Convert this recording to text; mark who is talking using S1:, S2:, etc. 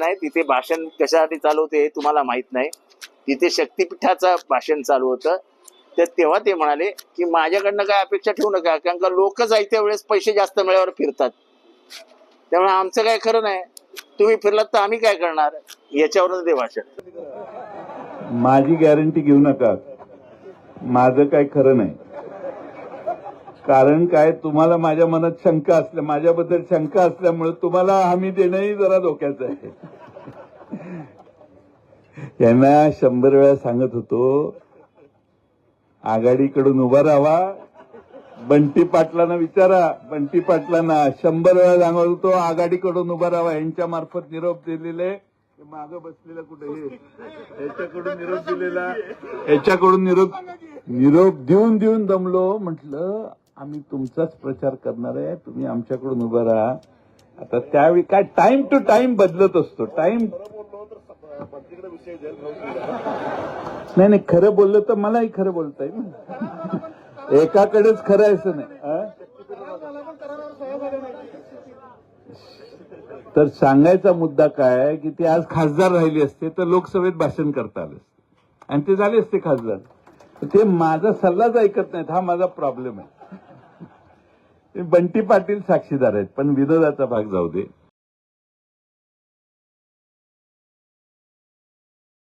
S1: नाही तिथे भाषण कशासाठी चालू होते हे तुम्हाला माहीत नाही. तिथे शक्तीपीठाचं भाषण चालू होतं. तर तेव्हा ते म्हणाले की माझ्याकडनं काय अपेक्षा ठेवू नका कारण का लोक जायच्या वेळेस पैसे जास्त मिळाल्यावर फिरतात. त्यामुळे आमचं काय खरं नाही. तुम्ही फिरलात तर आम्ही काय करणार? याच्यावरून ते भाषण.
S2: माझी गॅरंटी घेऊ नका. माझं काय खरं नाही. कारण काय तुम्हाला माझ्या मनात शंका असल्या माझ्याबद्दल शंका असल्यामुळे तुम्हाला हमी देणंही जरा धोक्याचं आहे. यांना शंभर वेळा सांगत होतो आघाडीकडून उभा राहावा बंटी पाटलांना विचारा. बंटी पाटलांना शंभर वेळा सांगत होतो आघाडीकडून उभा राहावा यांच्या मार्फत निरोप दिलेले माग बसलेला कुठे याच्याकडून निरोप दिलेला याच्याकडून निरोप निरोप देऊन देऊन दमलो म्हटलं आम्ही तुमचाच प्रचार करणार आहे. तुम्ही आमच्याकडून उभं राहा. आता त्यावेळी काय टाइम टू टाइम बदलत असतो. टाइम नाही नाही खरं बोललं तर मलाही खरं बोलता येईल एकाकडेच खरं आहे असं नाही. तर सांगायचा मुद्दा काय की ते आज खासदार राहिले असते तर लोकसभेत भाषण करता आलं असतं. आणि ते झाले असते खासदार. तर ते माझा सल्लाच ऐकत नाहीत. हा माझा प्रॉब्लेम आहे. बंटी पाटील साक्षीदार आहेत पण विनोदाचा भाग जाऊ दे.